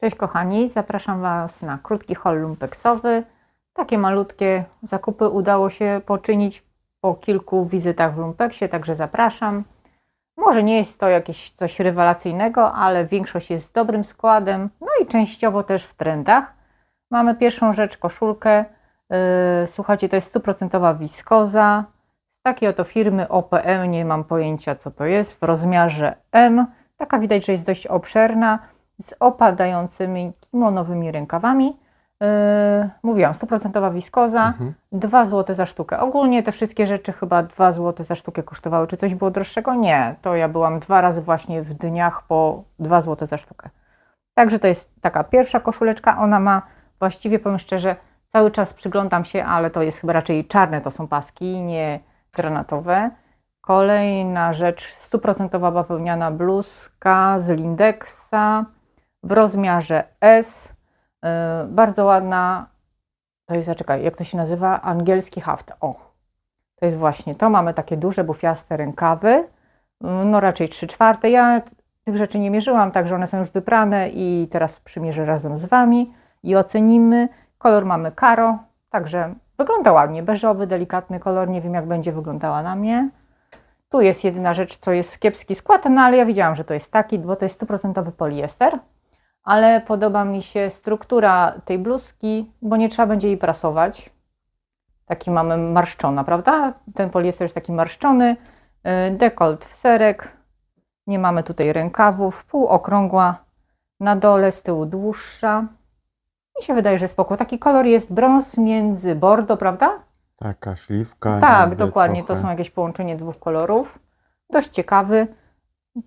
Cześć kochani, zapraszam Was na krótki haul lumpeksowy. Takie malutkie zakupy udało się poczynić po kilku wizytach w lumpeksie, także zapraszam. Może nie jest to jakieś coś rewelacyjnego, ale większość jest dobrym składem, no i częściowo też w trendach. Mamy pierwszą rzecz, koszulkę. Yy, Słuchajcie, to jest stuprocentowa wiskoza z takiej oto firmy OPM, nie mam pojęcia co to jest, w rozmiarze M. Taka widać, że jest dość obszerna, z opadającymi kimonowymi rękawami. Yy, mówiłam, stuprocentowa wiskoza, Mhm. 2 zł za sztukę. Ogólnie te wszystkie rzeczy chyba 2 zł za sztukę kosztowały. Czy coś było droższego? Nie. To ja byłam dwa razy właśnie w dniach po 2 zł za sztukę. Także to jest taka pierwsza koszuleczka. Ona ma właściwie, powiem szczerze, cały czas przyglądam się, ale to jest chyba raczej czarne to są paski, nie granatowe. Kolejna rzecz, stuprocentowa bawełniana bluzka z Lindexa w rozmiarze S. Yy, bardzo ładna. To jest, zaczekaj, jak to się nazywa? Angielski haft. O, to jest właśnie to. Mamy takie duże, bufiaste rękawy. Yy, No raczej 3 czwarte. Ja tych rzeczy nie mierzyłam, także one są już wyprane i teraz przymierzę razem z Wami i ocenimy. Kolor mamy karo, także wygląda ładnie. Beżowy, delikatny kolor. Nie wiem, jak będzie wyglądała na mnie. Tu jest jedyna rzecz, co jest kiepski skład, no ale ja widziałam, że to jest taki, bo to jest stuprocentowy poliester. Ale podoba mi się struktura tej bluzki, bo nie trzeba będzie jej prasować. Taki mamy marszczona, prawda? Ten poliester jest taki marszczony. Yy, Dekolt w serek. Nie mamy tutaj rękawów. Półokrągła. Na dole, z tyłu dłuższa. Mi się wydaje, że spoko. Taki kolor jest brąz między bordo, prawda? Taka śliwka. Tak, dokładnie. To trochę. są jakieś połączenie dwóch kolorów. Dość ciekawy.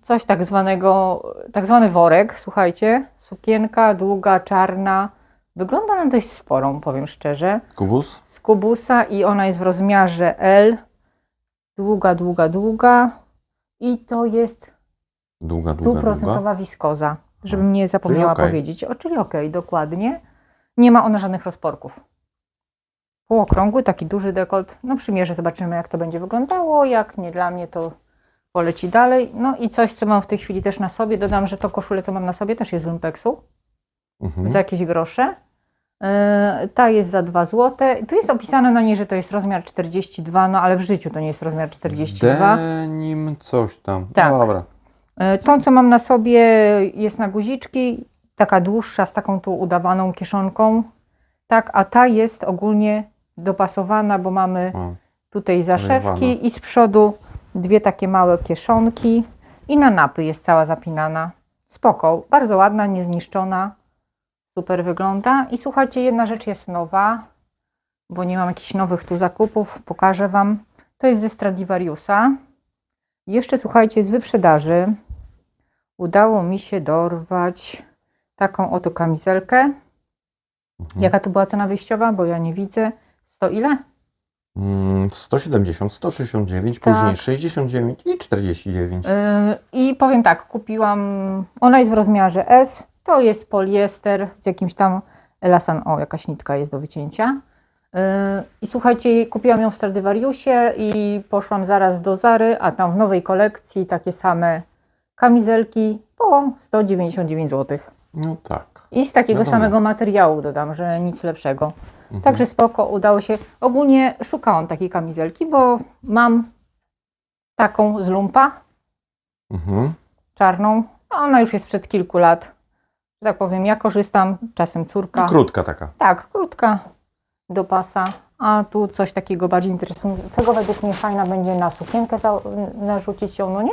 Coś tak zwanego, tak zwany worek, słuchajcie. Sukienka długa, czarna. Wygląda na dość sporą, powiem szczerze. Kubus? Z kubusa i ona jest w rozmiarze L. Długa, długa, długa. I to jest Długa, długa, długa. wiskoza, żebym nie zapomniała okej. powiedzieć. O, czyli okej, dokładnie. Nie ma ona żadnych rozporków. Półokrągły, taki duży dekolt. No przymierzę, zobaczymy jak to będzie wyglądało. Jak nie dla mnie, to poleci dalej. No i coś, co mam w tej chwili też na sobie. Dodam, że to koszulę, co mam na sobie, też jest z lumpeksu. Mhm. Za jakieś grosze. Yy, Ta jest za 2 zł. Tu jest opisane na niej, że to jest rozmiar 42, no ale w życiu to nie jest rozmiar 42. Denim coś tam. Tak. Dobra. E, Tą, co mam na sobie, jest na guziczki, taka dłuższa, z taką tu udawaną kieszonką. Tak, a ta jest ogólnie dopasowana, bo mamy O. tutaj zaszewki i z przodu dwie takie małe kieszonki i na napy jest cała zapinana. Spoko, bardzo ładna, niezniszczona, super wygląda. I słuchajcie, jedna rzecz jest nowa, bo nie mam jakichś nowych tu zakupów, pokażę Wam. To jest ze Stradivariusa. Jeszcze słuchajcie, z wyprzedaży udało mi się dorwać taką oto kamizelkę. Mhm. Jaka to była cena wyjściowa? Bo ja nie widzę. 100 ile? Mm, 170, 169, Tak. później 69 i 49. Yy, I powiem tak, kupiłam, ona jest w rozmiarze S, to jest poliester z jakimś tam elasan, o jakaś nitka jest do wycięcia. Yy, I słuchajcie, kupiłam ją w Stradivariusie i poszłam zaraz do Zary, a tam w nowej kolekcji takie same kamizelki po 199 zł. No tak. I z takiego samego materiału dodam, że nic lepszego. Mhm. Także spoko, udało się. Ogólnie szukałam takiej kamizelki, bo mam taką z lumpa, Mhm. czarną. a Ona już jest sprzed kilku lat. Że tak powiem, ja korzystam, czasem córka. Krótka taka. Tak, krótka do pasa. A tu coś takiego bardziej interesującego. Według mnie fajna będzie na sukienkę za, narzucić ją, no nie?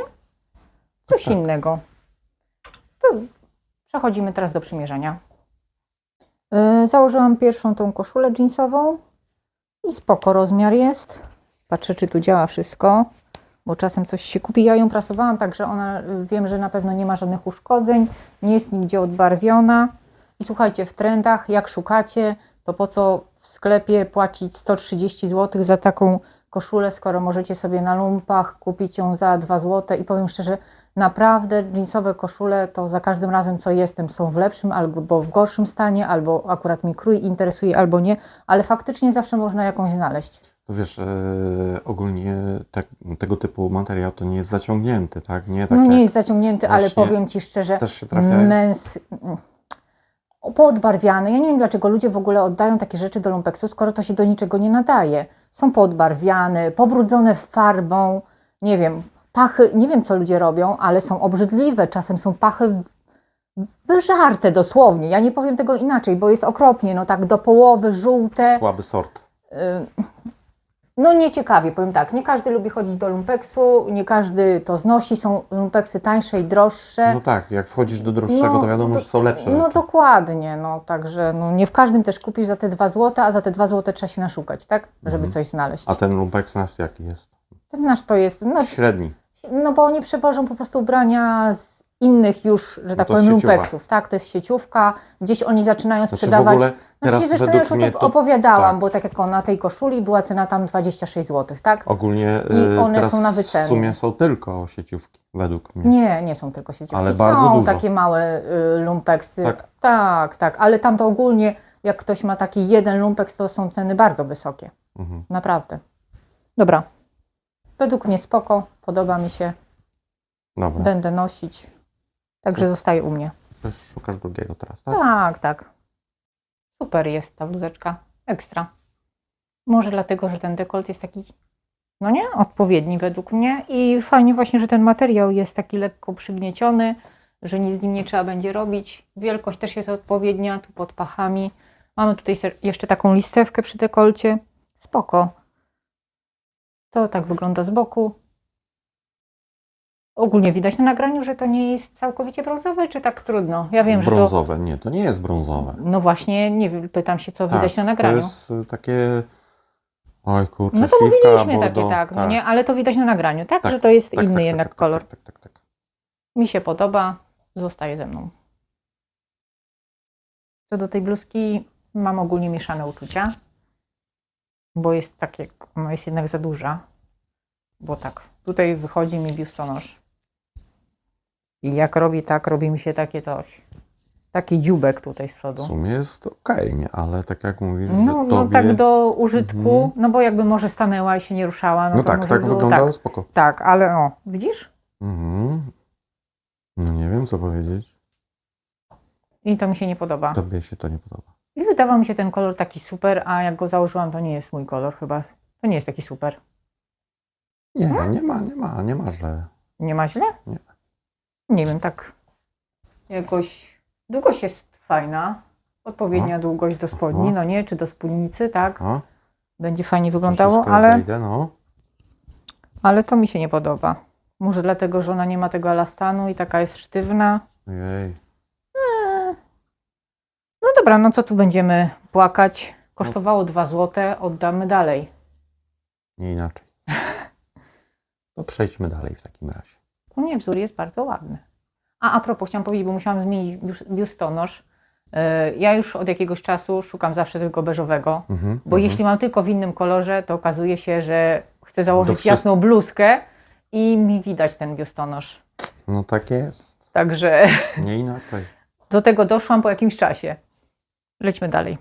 Coś Tak. innego. To przechodzimy teraz do przymierzenia. Yy, założyłam pierwszą tą koszulę jeansową i spoko rozmiar jest. Patrzę, czy tu działa wszystko, bo czasem coś się kupi. Ja ją prasowałam, także ona y, wiem, że na pewno nie ma żadnych uszkodzeń, nie jest nigdzie odbarwiona. I słuchajcie, w trendach, jak szukacie, to po co w sklepie płacić 130 zł za taką koszulę, skoro możecie sobie na lumpach kupić ją za 2 zł i powiem szczerze, naprawdę jeansowe koszule to za każdym razem co jestem są w lepszym albo w gorszym stanie, albo akurat mi krój interesuje, albo nie, ale faktycznie zawsze można jakąś znaleźć. To wiesz, e, ogólnie tak, tego typu materiał to nie jest zaciągnięty, tak? Nie tak No nie jest zaciągnięty, ale powiem Ci szczerze, też się trafiają. poodbarwiane. Ja nie wiem, dlaczego ludzie w ogóle oddają takie rzeczy do lumpeksu, skoro to się do niczego nie nadaje. Są poodbarwiane, pobrudzone farbą, nie wiem, pachy, nie wiem co ludzie robią, ale są obrzydliwe. Czasem są pachy wyżarte dosłownie. Ja nie powiem tego inaczej, bo jest okropnie, no tak do połowy żółte. Słaby sort. Y, No nieciekawie, powiem tak, nie każdy lubi chodzić do lumpeksu, nie każdy to znosi, są lumpeksy tańsze i droższe. No tak, jak wchodzisz do droższego, to wiadomo, do- że są lepsze No rzeczy. dokładnie, no także no, nie w każdym też kupisz za te 2 zł, a za te 2 zł trzeba się naszukać, tak? Żeby Mhm. coś znaleźć. A ten lumpeks nasz jaki jest? Ten nasz to jest, no, Średni. no bo oni przewożą po prostu ubrania z innych już, że No tak to powiem, lumpeksów, tak? To jest sieciówka, gdzieś oni zaczynają Znaczy w sprzedawać. ogóle teraz znaczy, zresztą już o tym to opowiadałam, tak. bo tak jak na tej koszuli była cena tam 26 zł, tak? ogólnie I y, one teraz są na wycenie. w sumie są tylko sieciówki, według mnie. Nie, nie są tylko sieciówki. Ale bardzo są dużo. takie małe y, lumpeksy. Tak. tak, tak, ale tam to ogólnie, jak ktoś ma taki jeden lumpeks, to są ceny bardzo wysokie. Mhm. Naprawdę. Dobra. Według mnie spoko, podoba mi się, Dobra, będę nosić. Także zostaje u mnie. szukasz drugiego teraz, tak? Tak, tak. Super jest ta bluzeczka. Ekstra. Może dlatego, że ten dekolt jest taki, no nie, odpowiedni według mnie. I fajnie właśnie, że ten materiał jest taki lekko przygnieciony, że nic z nim nie trzeba będzie robić. Wielkość też jest odpowiednia, tu pod pachami. Mamy tutaj jeszcze taką listewkę przy dekolcie. Spoko. To tak wygląda z boku. Ogólnie widać na nagraniu, że to nie jest całkowicie brązowe, czy tak trudno? Ja wiem, że to... brązowe, nie, to nie jest brązowe. No właśnie, nie wiem, pytam się, co widać Tak, na nagraniu. To jest y, takie. Oj kurczę, no to śliwka, mówiliśmy takie, bordo, tak, no nie, ale to widać na nagraniu, tak? Tak, że to jest tak, inny tak, jednak tak, tak, kolor. Tak, tak, tak, tak. Mi się podoba, zostaje ze mną. Co do tej bluzki, mam ogólnie mieszane uczucia, bo jest tak jak, no jest jednak za duża, bo tak, tutaj wychodzi mi biustonosz i jak robi tak, robi mi się takie coś, taki dziubek tutaj z W przodu. sumie jest okej, nie? Ale tak jak mówisz, No, że no tobie... tak do użytku, Mhm. no bo jakby może stanęła i się nie ruszała, no, No to tak, może tak było wyglądało tak. spoko. Tak, ale o, widzisz? Mhm. No nie wiem, co powiedzieć. I to mi się nie podoba. Tobie się to nie podoba. Wydawał mi się ten kolor taki super, a jak go założyłam, to nie jest mój kolor chyba. To nie jest taki super. Nie, Hmm? nie ma, nie ma, nie ma źle. Nie ma źle? Nie. Nie wiem, tak jakoś... Długość jest fajna. Odpowiednia długość do spodni, Aha. no nie? Czy do spódnicy, tak? A? Będzie fajnie wyglądało, Troszeczkę ale, odejdę, no. ale to mi się nie podoba. Może dlatego, że ona nie ma tego elastanu i taka jest sztywna. Ojej. No dobra, no co tu będziemy płakać? Kosztowało 2 złote, oddamy dalej. Nie inaczej. To przejdźmy dalej w takim razie. U mnie wzór jest bardzo ładny. A a propos, chciałam powiedzieć, bo musiałam zmienić bius- biustonosz. Yy, Ja już od jakiegoś czasu szukam zawsze tylko beżowego, Mhm, bo mhm. jeśli mam tylko w innym kolorze, to okazuje się, że chcę założyć wszyst- jasną bluzkę i mi widać ten biustonosz. No tak jest. Także Nie inaczej. do tego doszłam po jakimś czasie. Lećmy dalej.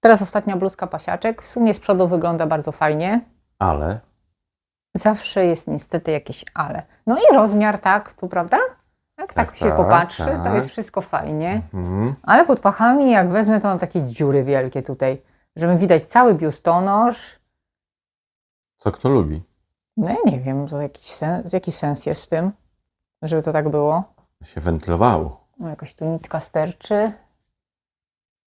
Teraz ostatnia bluzka pasiaczek. W sumie z przodu wygląda bardzo fajnie. Ale Zawsze jest niestety jakieś ale. No i rozmiar, tak, tu prawda? Jak tak, Tak, się tak, popatrzy, to tak. jest wszystko fajnie. mhm. Ale pod pachami, jak wezmę, to mam takie dziury wielkie tutaj, żeby widać cały biustonosz. co kto lubi? No ja nie wiem, co jakiś sens, jaki sens jest w tym, żeby to tak było. Się wentylowało. No, jakaś tu nitka sterczy.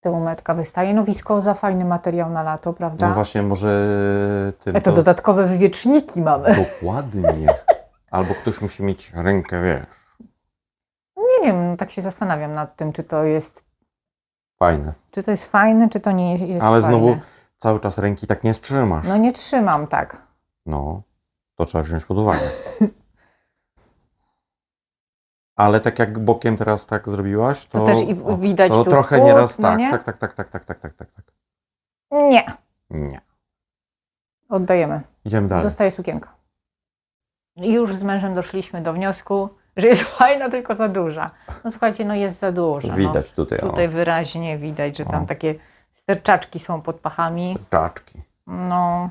Tyłu metka wystaje. No wiskoza, fajny materiał na lato, prawda? No właśnie, może tym E, to dodatkowe wywieczniki mamy. Dokładnie. Albo ktoś musi mieć rękę, wiesz, Nie wiem, no tak się zastanawiam nad tym, czy to jest, fajne. czy to jest fajne, czy to nie jest, jest Ale fajne. znowu cały czas ręki tak nie trzymasz. No nie trzymam tak. No, to trzeba wziąć pod uwagę. Ale tak jak bokiem teraz tak zrobiłaś, to, To, też i o, widać to tu trochę spód, nieraz no tak, nie? tak, tak, tak, tak, tak, tak, tak, tak, tak. Nie. Nie. Oddajemy. Idziemy dalej. Zostaje sukienka. I już z mężem doszliśmy do wniosku, że jest fajna, tylko za duża. No słuchajcie, no jest za duża. Widać tutaj, No. o, Tutaj wyraźnie widać, że tam O. takie sterczaczki są pod pachami. czaczki. No,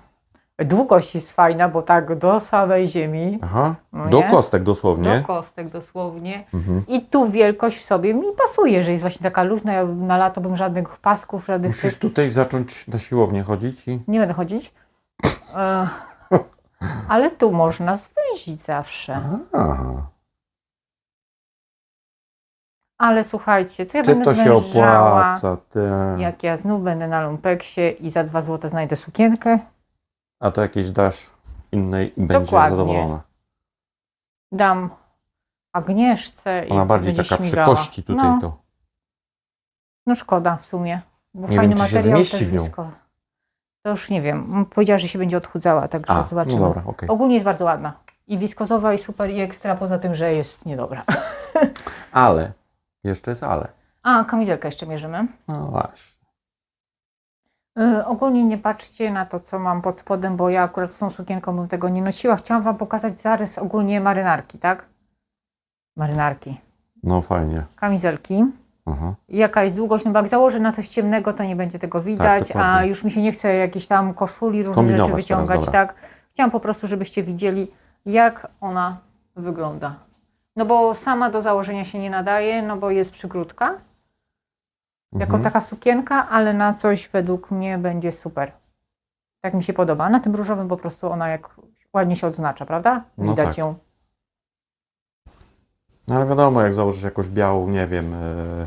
Długość jest fajna, bo tak do samej ziemi, Aha, No do nie? kostek dosłownie. do kostek dosłownie. Mhm. I tu wielkość w sobie mi pasuje, że jest właśnie taka luźna. Ja na lato bym żadnych pasków, żadnych Musisz tutaj zacząć na siłownię chodzić i... Nie będę chodzić. E, ale tu można zwęzić zawsze. Aha. Ale słuchajcie, co ja Czy będę to się zwężała, opłaca? Te... jak ja znów będę na lumpeksie i za 2 zł znajdę sukienkę? A to jakieś dasz innej i będzie Dokładnie. zadowolona. Dam Agnieszce i Ona bardziej będzie taka przy śmigała. kości tutaj no, to. No szkoda w sumie, bo Nie fajny wiem, czy się materiał zmieści też w nią. blisko. To już nie wiem. Powiedziała, że się będzie odchudzała, także A, no zobaczymy. dobra, okej. Ogólnie jest bardzo ładna. I wiskozowa, i super, i ekstra, poza tym, że jest niedobra. Ale, jeszcze jest ale. A, kamizelkę jeszcze mierzymy. No właśnie. Y, ogólnie nie patrzcie na to, co mam pod spodem, bo ja akurat z tą sukienką bym tego nie nosiła. Chciałam Wam pokazać zarys ogólnie marynarki, tak? Marynarki. No fajnie. Kamizelki. Aha. Jaka jest długość? No bo jak założę na coś ciemnego, to nie będzie tego widać, a dokładnie. już mi się nie chce jakieś tam koszuli, różne rzeczy teraz, wyciągać, dobra. tak? Chciałam po prostu, żebyście widzieli, jak ona wygląda. No bo sama do założenia się nie nadaje, no bo jest przygródka, jako Mhm. taka sukienka, ale na coś według mnie będzie super. Tak mi się podoba. Na tym różowym po prostu ona jak ładnie się odznacza, prawda? No Widać tak. ją. No ale wiadomo, jak założysz jakąś białą, nie wiem, e,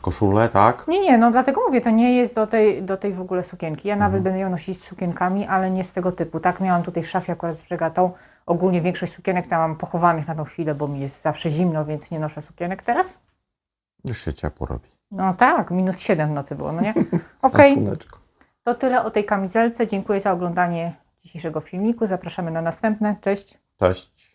koszulę, tak? Nie, nie, no dlatego mówię, to nie jest do tej, do tej w ogóle sukienki. Ja nawet Mhm. będę ją nosić z sukienkami, ale nie z tego typu. Tak miałam tutaj w szafie akurat z brzegatą. Ogólnie większość sukienek tam mam pochowanych na tą chwilę, bo mi jest zawsze zimno, więc nie noszę sukienek teraz. Już się ciepło robi. No tak, minus 7 w nocy było, no nie? Okej, słoneczko. to tyle o tej kamizelce. Dziękuję za oglądanie dzisiejszego filmiku. Zapraszamy na następne. Cześć. Cześć.